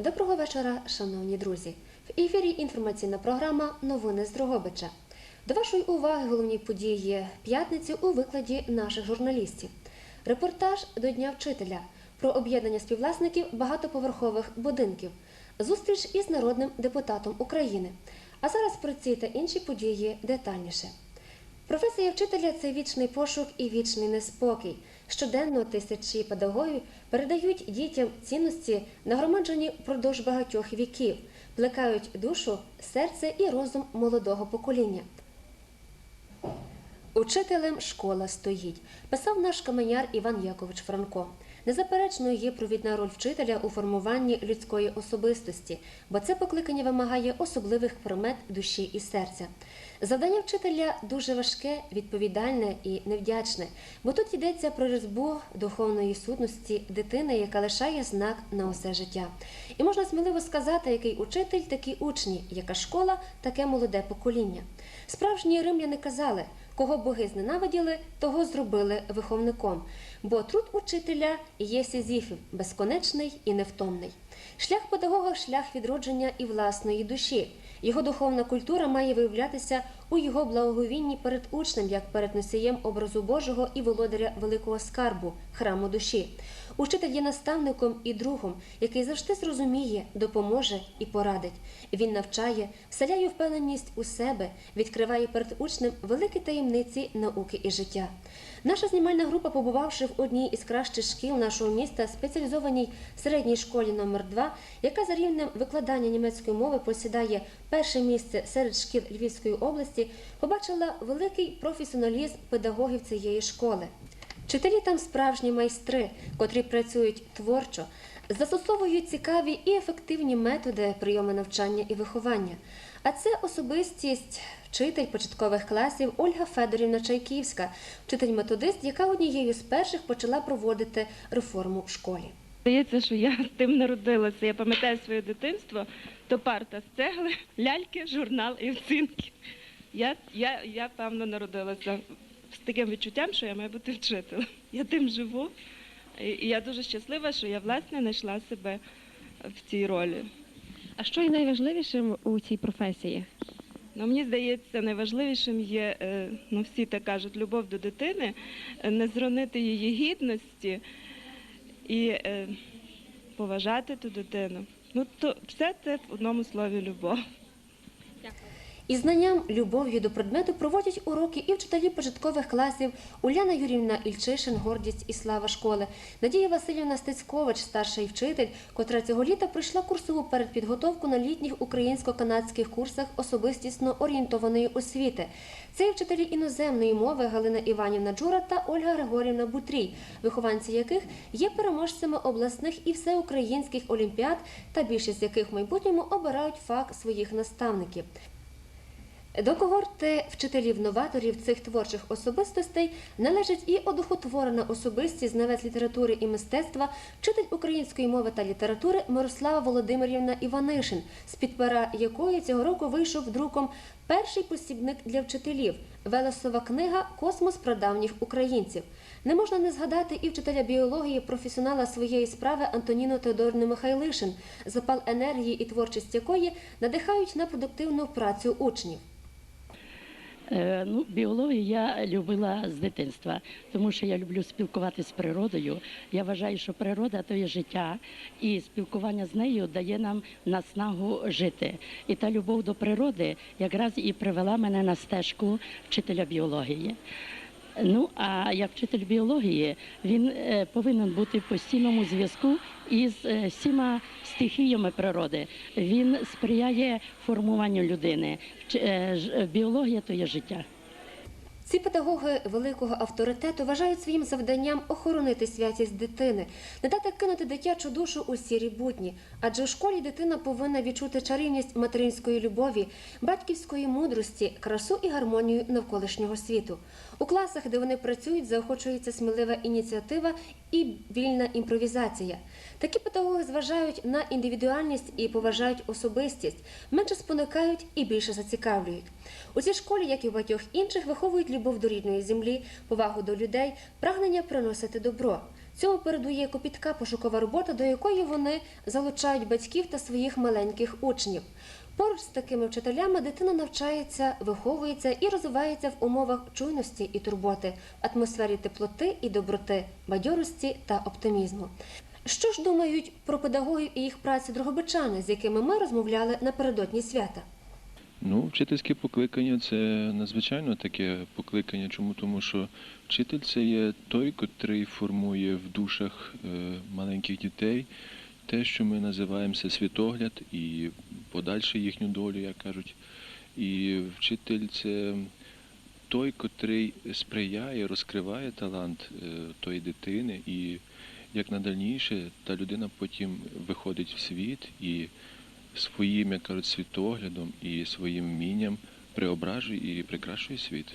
Доброго вечора, шановні друзі. В ефірі інформаційна програма Новини з Дрогобича. До вашої уваги головні події п'ятниці у викладі наших журналістів. Репортаж до Дня вчителя про об'єднання співвласників багатоповерхових будинків, зустріч із народним депутатом України. А зараз про ці та інші події детальніше. Професія вчителя це вічний пошук і вічний неспокій. Щоденно тисячі педагогів передають дітям цінності, нагромаджені впродовж багатьох віків, плекають душу, серце і розум молодого покоління. Учителем школа стоїть, писав наш каменяр Іван Якович Франко. Незаперечною є провідна роль вчителя у формуванні людської особистості, бо це покликання вимагає особливих примет душі і серця. Завдання вчителя дуже важке, відповідальне і невдячне, бо тут йдеться про різьбу духовної сутності дитини, яка лишає знак на усе життя. І можна сміливо сказати, який учитель, такі учні, яка школа, таке молоде покоління. Справжні римляни казали, кого боги зненавиділи, того зробили виховником. Бо труд учителя є сізіфів, безконечний і невтомний. Шлях педагога шлях відродження і власної душі. Його духовна культура має виявлятися у його благовінні перед учнем, як перед носієм образу Божого і володаря великого скарбу, храму душі. Учитель є наставником і другом, який завжди зрозуміє, допоможе і порадить. Він навчає, вселяє впевненість у себе, відкриває перед учнем великі таємниці науки і життя. Наша знімальна група, побувавши в одній із кращих шкіл нашого міста, спеціалізованій середній школі номер 2 яка за рівнем викладання німецької мови посідає перше місце серед шкіл Львівської області, побачила великий професіоналізм педагогів цієї школи. Вчителі там справжні майстри, котрі працюють творчо, застосовують цікаві і ефективні методи прийому навчання і виховання. А це особистість вчитель початкових класів Ольга Федорівна Чайківська, вчитель-методист, яка однією з перших почала проводити реформу в школі. Здається, що я з тим народилася. Я пам'ятаю своє дитинство, то парта з цегли, ляльки, журнал і оцінки. Я, я, я певно народилася з таким відчуттям, що я маю бути вчителем. Я тим живу. І я дуже щаслива, що я власне знайшла себе в цій ролі. А що є найважливішим у цій професії? Ну, мені здається, найважливішим є, е, ну всі так кажуть, любов до дитини, е, не зронити її гідності і е, поважати ту дитину. Ну, то все це в одному слові любов. І знанням, любов'ю до предмету проводять уроки і вчителі початкових класів Уляна Юрівна Ільчишин, гордість і слава школи, Надія Васильівна Стецькович, старший вчитель, котра цього літа пройшла курсову передпідготовку на літніх українсько-канадських курсах особистісно орієнтованої освіти. Це і вчителі іноземної мови Галина Іванівна Джура та Ольга Григорівна Бутрій, вихованці яких є переможцями обласних і всеукраїнських олімпіад, та більшість яких в майбутньому обирають фах своїх наставників. До когорти вчителів-новаторів цих творчих особистостей належить і одухотворена особистість, знавець літератури і мистецтва, вчитель української мови та літератури Мирослава Володимирівна Іванишин, з-під пера якої цього року вийшов друком перший посібник для вчителів Велесова книга Космос прадавніх українців. Не можна не згадати і вчителя біології, професіонала своєї справи Антоніну Теодорівну Михайлишин, запал енергії і творчість якої надихають на продуктивну працю учнів. Е, Ну, біологію я любила з дитинства, тому що я люблю спілкуватися з природою. Я вважаю, що природа то є життя, і спілкування з нею дає нам наснагу жити. І та любов до природи якраз і привела мене на стежку вчителя біології. Ну, а як вчитель біології, він е, повинен бути в постійному зв'язку із е, всіма стихіями природи. Він сприяє формуванню людини. Е, ж- Біологія то є життя. Ці педагоги великого авторитету вважають своїм завданням охоронити святість дитини, не дати кинути дитячу душу у сірі будні, адже у школі дитина повинна відчути чарівність материнської любові, батьківської мудрості, красу і гармонію навколишнього світу. У класах, де вони працюють, заохочується смілива ініціатива і вільна імпровізація. Такі педагоги зважають на індивідуальність і поважають особистість, менше спонукають і більше зацікавлюють. У цій школі, як і в багатьох інших, виховують любов до рідної землі, повагу до людей, прагнення приносити добро. Цьому передує копітка пошукова робота, до якої вони залучають батьків та своїх маленьких учнів. Поруч з такими вчителями дитина навчається, виховується і розвивається в умовах чуйності і турботи, атмосфері теплоти і доброти, бадьорості та оптимізму. Що ж думають про педагогів і їх працю дрогобичани, з якими ми розмовляли напередодні свята? Ну, вчительське покликання це надзвичайно таке покликання. Чому? Тому що вчитель це є той, котрий формує в душах е, маленьких дітей те, що ми називаємо світогляд і подальше їхню долю, як кажуть. І вчитель це той, котрий сприяє, розкриває талант е, тої дитини, і як надальніше та людина потім виходить в світ і своїм, як кажуть, світоглядом і своїм вмінням преображує і прикрашує світ.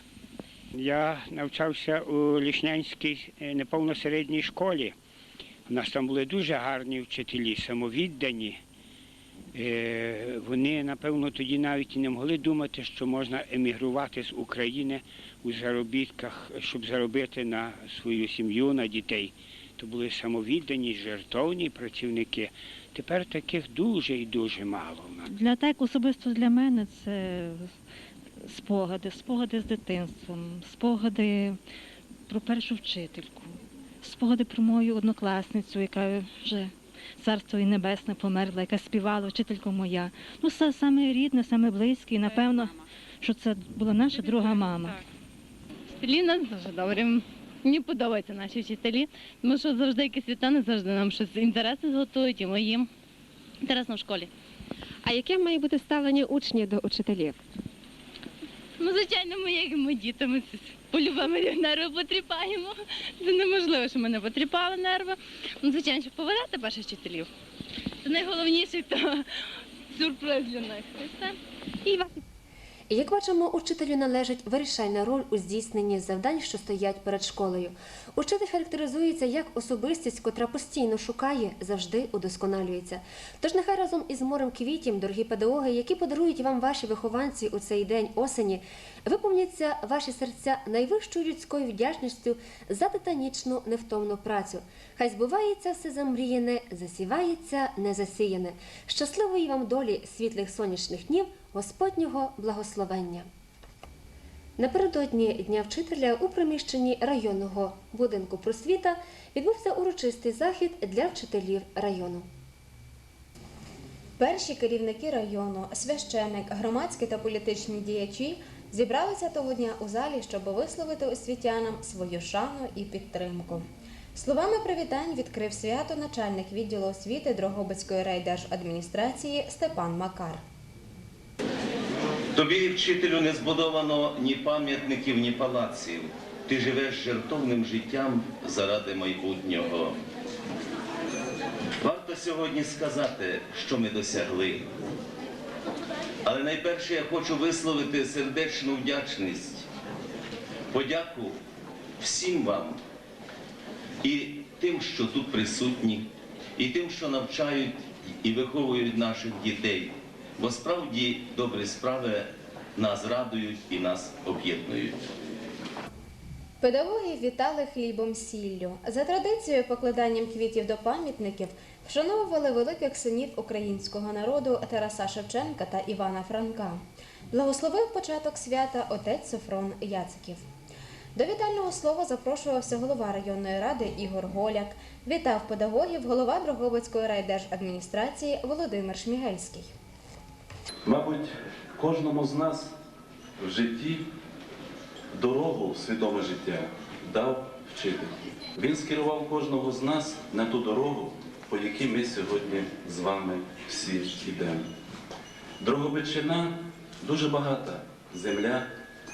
Я навчався у Лішнянській е, неповносередній школі. У нас там були дуже гарні вчителі, самовіддані. Е, Вони, напевно, тоді навіть і не могли думати, що можна емігрувати з України у заробітках, щоб заробити на свою сім'ю, на дітей. То були самовіддані, жертовні працівники. Тепер таких дуже і дуже мало. нас. Бібліотека особисто для мене це спогади, спогади з дитинством, спогади про першу вчительку, спогади про мою однокласницю, яка вже царство і небесне померла, яка співала, вчителька моя. Ну, са- саме рідне, саме близьке, і напевно, що це була наша друга мама. У дуже добрі. Мені подобаються наші вчителі, тому що завжди якісь свята, завжди нам щось інтереси зготують, і ми їм інтересно в школі. А яке має бути ставлення учнів до учителів? Ну, звичайно, ми, як ми діти, ми по-любому нерви потріпаємо. Це неможливо, що ми не потріпали нерви. Ну, звичайно, щоб поважати перших вчителів. Це найголовніший то сюрприз для них. І все. І вас Як бачимо, учителю належить вирішальна роль у здійсненні завдань, що стоять перед школою. Учитель характеризується як особистість, котра постійно шукає, завжди удосконалюється. Тож нехай разом із морем квітів, дорогі педагоги, які подарують вам ваші вихованці у цей день осені, виповняться ваші серця найвищою людською вдячністю за титанічну невтомну працю. Хай збувається все замріяне, засівається незасіяне. Щасливої вам долі світлих сонячних днів, Господнього благословення. Напередодні Дня вчителя у приміщенні районного будинку просвіта відбувся урочистий захід для вчителів району. Перші керівники району, священик, громадські та політичні діячі зібралися того дня у залі, щоб висловити освітянам свою шану і підтримку. Словами привітань відкрив свято начальник відділу освіти Дрогобицької райдержадміністрації Степан Макар. Тобі, вчителю, не збудовано ні пам'ятників, ні палаців. Ти живеш жертовним життям заради майбутнього. Варто сьогодні сказати, що ми досягли. Але найперше я хочу висловити сердечну вдячність, подяку всім вам і тим, що тут присутні, і тим, що навчають і виховують наших дітей. Бо справді добрі справи нас радують і нас об'єднують. Педагоги вітали хлібом сіллю. За традицією покладанням квітів до пам'ятників вшановували великих синів українського народу Тараса Шевченка та Івана Франка. Благословив початок свята отець Софрон Яциків. До вітального слова запрошувався голова районної ради Ігор Голяк. Вітав педагогів голова Дрогобицької райдержадміністрації Володимир Шмігельський. Мабуть, кожному з нас в житті дорогу в свідоме життя дав вчитель. Він скерував кожного з нас на ту дорогу, по якій ми сьогодні з вами всі йдемо. Дрогобичина дуже багата земля,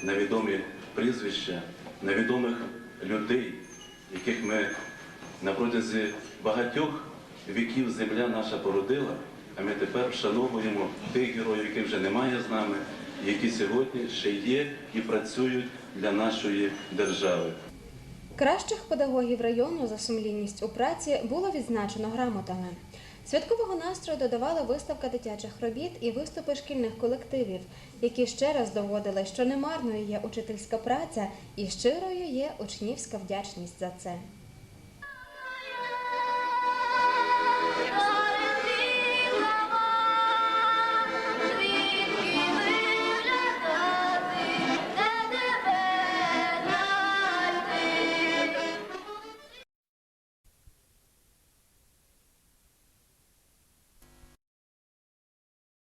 невідомі прізвища, невідомих людей, яких ми на протязі багатьох віків земля наша породила, а ми тепер вшановуємо тих героїв, яких вже немає з нами, які сьогодні ще є і працюють для нашої держави. Кращих педагогів району за сумлінність у праці було відзначено грамотами. Святкового настрою додавала виставка дитячих робіт і виступи шкільних колективів, які ще раз доводили, що немарною є учительська праця і щирою є учнівська вдячність за це.